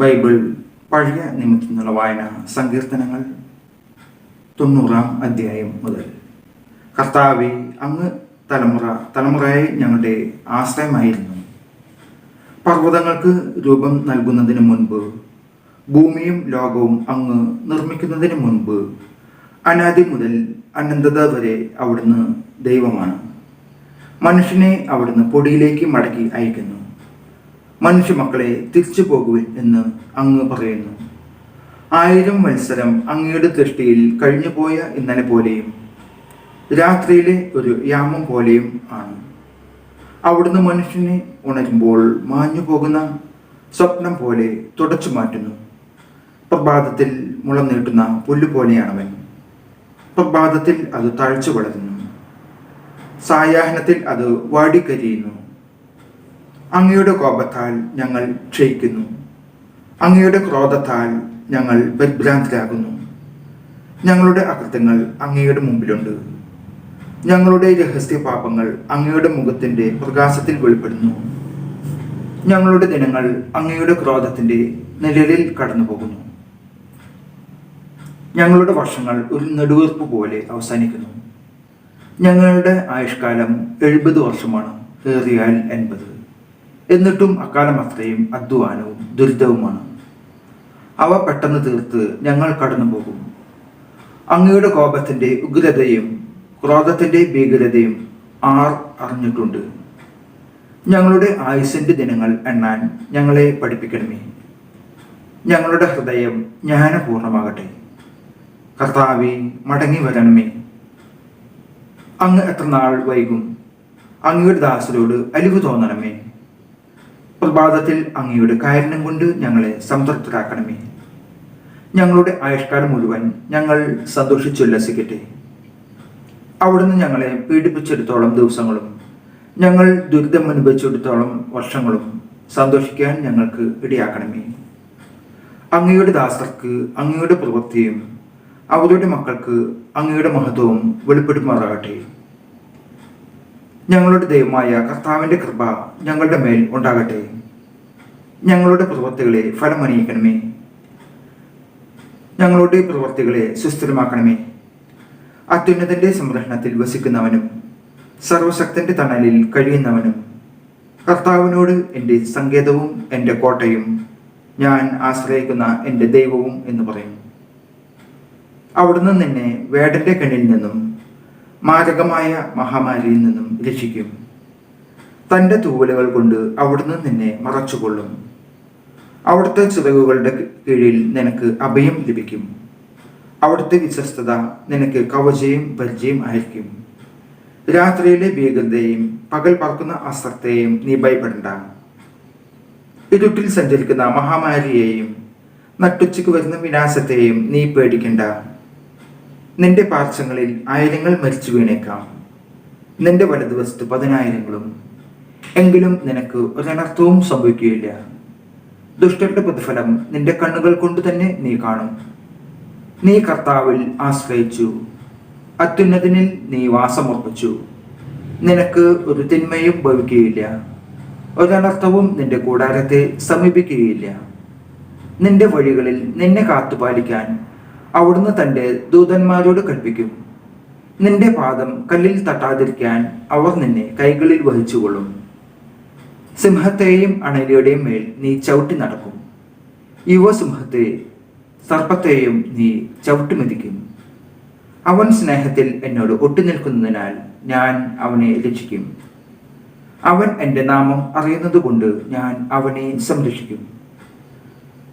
Bible പഴയ നിമിത്തുന്നുള്ള വായന സങ്കീർത്തനങ്ങൾ തൊണ്ണൂറാം അധ്യായം മുതൽ. കർത്താവെ അങ്ങ് തലമുറ തലമുറയായി ഞങ്ങളുടെ ആശ്രയമായിരുന്നു. പർവതങ്ങൾക്ക് രൂപം നൽകുന്നതിന് മുൻപ് ഭൂമിയും ലോകവും അങ്ങ് നിർമ്മിക്കുന്നതിന് മുൻപ് അനാദി മുതൽ അനന്തത വരെ അവിടുന്ന് ദൈവമാണ്. മനുഷ്യനെ അവിടുന്ന് പൊടിയിലേക്ക് മടക്കി അയക്കുന്നു. മനുഷ്യ മക്കളെ തിരിച്ചു പോകുവിൻ എന്ന് അങ്ങ് പറയുന്നു. ആയിരം മത്സരം അങ്ങയുടെ ദൃഷ്ടിയിൽ കഴിഞ്ഞുപോയ ഇന്നലെ പോലെയും രാത്രിയിലെ ഒരു യാമം പോലെയും ആണ്. അവിടുന്ന് മനുഷ്യനെ ഉണരുമ്പോൾ മാഞ്ഞു പോകുന്ന സ്വപ്നം പോലെ തുടച്ചു മാറ്റുന്നു. പ്രഭാതത്തിൽ മുളം നീട്ടുന്ന പുല്ല് പോലെയാണവൻ പ്രഭാതത്തിൽ അത് തഴച്ചു വളരുന്നു. സായാഹ്നത്തിൽ അത് വാടിക്കരിയുന്നു. അങ്ങയുടെ കോപത്താൽ ഞങ്ങൾ ക്ഷയിക്കുന്നു. അങ്ങയുടെ ക്രോധത്താൽ ഞങ്ങൾ പരിഭ്രാന്തരാകുന്നു ഞങ്ങളുടെ അകൃത്യങ്ങൾ അങ്ങയുടെ മുമ്പിലുണ്ട്. ഞങ്ങളുടെ രഹസ്യ പാപങ്ങൾ അങ്ങയുടെ മുഖത്തിന്റെ പ്രകാശത്തിൽ വെളിപ്പെടുന്നു. ഞങ്ങളുടെ ദിനങ്ങൾ അങ്ങയുടെ ക്രോധത്തിന്റെ നിഴലിൽ കടന്നു പോകുന്നു ഞങ്ങളുടെ വർഷങ്ങൾ ഒരു നെടുവീർപ്പ് പോലെ അവസാനിക്കുന്നു. ഞങ്ങളുടെ ആയുഷ്കാലം എഴുപത് വർഷമാണ് ഏറിയാൽ എൺപത്. എന്നിട്ടും അക്കാലം അത്രയും അധ്വാനവും ദുരിതവുമാണ്. അവ പെട്ടെന്ന് തീർത്ത് ഞങ്ങൾ കടന്നു പോകും. അങ്ങയുടെ കോപത്തിന്റെ ഉഗ്രതയും ക്രോധത്തിന്റെ ഭീകരതയും ആർ അറിഞ്ഞിട്ടുണ്ട്. ഞങ്ങളുടെ ആയുസിന്റെ ദിനങ്ങൾ എണ്ണാൻ ഞങ്ങളെ പഠിപ്പിക്കണമേ. ഞങ്ങളുടെ ഹൃദയം ജ്ഞാനപൂർണമാകട്ടെ. കർത്താവെ മടങ്ങി വരണമേ. അങ്ങ് എത്ര നാൾ വൈകും? അങ്ങയുടെ ദാസരോട് അലിവ് തോന്നണമേ. പ്രഭാതത്തിൽ അങ്ങയുടെ കാരുണ്യം കൊണ്ട് ഞങ്ങളെ സംതൃപ്തരാക്കണമേ. ഞങ്ങളുടെ ആയുഷ്കാലം മുഴുവൻ ഞങ്ങൾ സന്തോഷിച്ചുല്ലസിക്കട്ടെ അവിടുന്ന് ഞങ്ങളെ പീഡിപ്പിച്ചെടുത്തോളം ദിവസങ്ങളും ഞങ്ങൾ ദുരിതം അനുഭവിച്ചെടുത്തോളം വർഷങ്ങളും സന്തോഷിക്കാൻ ഞങ്ങൾക്ക് ഇടയാക്കണമേ. അങ്ങയുടെ ദാസർക്ക് അങ്ങയുടെ പ്രവൃത്തിയും അവരുടെ മക്കൾക്ക് അങ്ങയുടെ മഹത്വവും വെളിപ്പെടുമാറാകട്ടെ. ഞങ്ങളുടെ ദൈവമായ കർത്താവിന്റെ കൃപ ഞങ്ങളുടെ മേൽ ഉണ്ടാകട്ടെ. ഞങ്ങളുടെ പ്രവൃത്തികളെ ഫലമണിയിക്കണമേ ഞങ്ങളുടെ പ്രവൃത്തികളെ സുസ്ഥിരമാക്കണമേ. അത്യുന്നതന്റെ സംരക്ഷണത്തിൽ വസിക്കുന്നവനും സർവശക്തന്റെ തണലിൽ കഴിയുന്നവനും കർത്താവിനോട് എന്റെ സങ്കേതവും എന്റെ കോട്ടയും ഞാൻ ആശ്രയിക്കുന്ന എന്റെ ദൈവവും എന്ന് പറയും. അവിടുന്ന് നിന്നെ വേടന്റെ കണ്ണിൽ നിന്നും മാരകമായ മഹാമാരിയിൽ നിന്നും രക്ഷിക്കും. തന്റെ തൂവലുകൾ കൊണ്ട് അവിടുന്ന് നിന്നെ മറച്ചുകൊള്ളും. അവിടുത്തെ ചിറകുകളുടെ കീഴിൽ നിനക്ക് അഭയം ലഭിക്കും. അവിടുത്തെ വിശ്വസ്തത നിനക്ക് കവചയും പരിചയം ആയിരിക്കും രാത്രിയിലെ ഭീകരതയും പകൽ പറക്കുന്ന അസ്ത്രത്തെയും നീ ഭയപ്പെടണ്ട. ഇരുട്ടിൽ സഞ്ചരിക്കുന്ന മഹാമാരിയെയും നട്ടുച്ചയ്ക്ക് വരുന്ന വിനാശത്തെയും നീ പേടിക്കണ്ട. നിന്റെ പാർശ്വങ്ങളിൽ ആയിരങ്ങൾ മരിച്ചു വീണേക്കാം. നിന്റെ വലതുവശത്ത് പതിനായിരങ്ങളും. എങ്കിലും നിനക്ക് ഒരനർത്ഥവും സംഭവിക്കുകയില്ല. ദുഷ്ടരുടെ പ്രതിഫലം നിന്റെ കണ്ണുകൾ കൊണ്ട് തന്നെ നീ കാണും. നീ കർത്താവിൽ ആശ്രയിച്ചു. അത്യുന്നതിനിൽ നീ വാസമർപ്പിച്ചു. നിനക്ക് ഒരു തിന്മയും ഭവിക്കുകയില്ല. ഒരനർത്ഥവും നിന്റെ കൂടാരത്തെ സമീപിക്കുകയില്ല. നിന്റെ വഴികളിൽ നിന്നെ കാത്തുപാലിക്കാൻ അവിടുന്ന് തന്റെ ദൂതന്മാരോട് കൽപ്പിക്കും. നിന്റെ പാദം കല്ലിൽ തട്ടാതിരിക്കാൻ അവർ നിന്നെ കൈകളിൽ വഹിച്ചുകൊള്ളും. സിംഹത്തെയും അണലിയുടെയും മേൽ നീ ചവിട്ടി നടക്കും. യുവസിംഹത്തെ സർപ്പത്തെയും നീ ചവിട്ടി മെതിക്കും. അവൻ സ്നേഹത്തിൽ എന്നോട് ഒട്ടിനിൽക്കുന്നതിനാൽ ഞാൻ അവനെ രക്ഷിക്കും. അവൻ എന്റെ നാമം അറിയുന്നതുകൊണ്ട് ഞാൻ അവനെ സംരക്ഷിക്കും.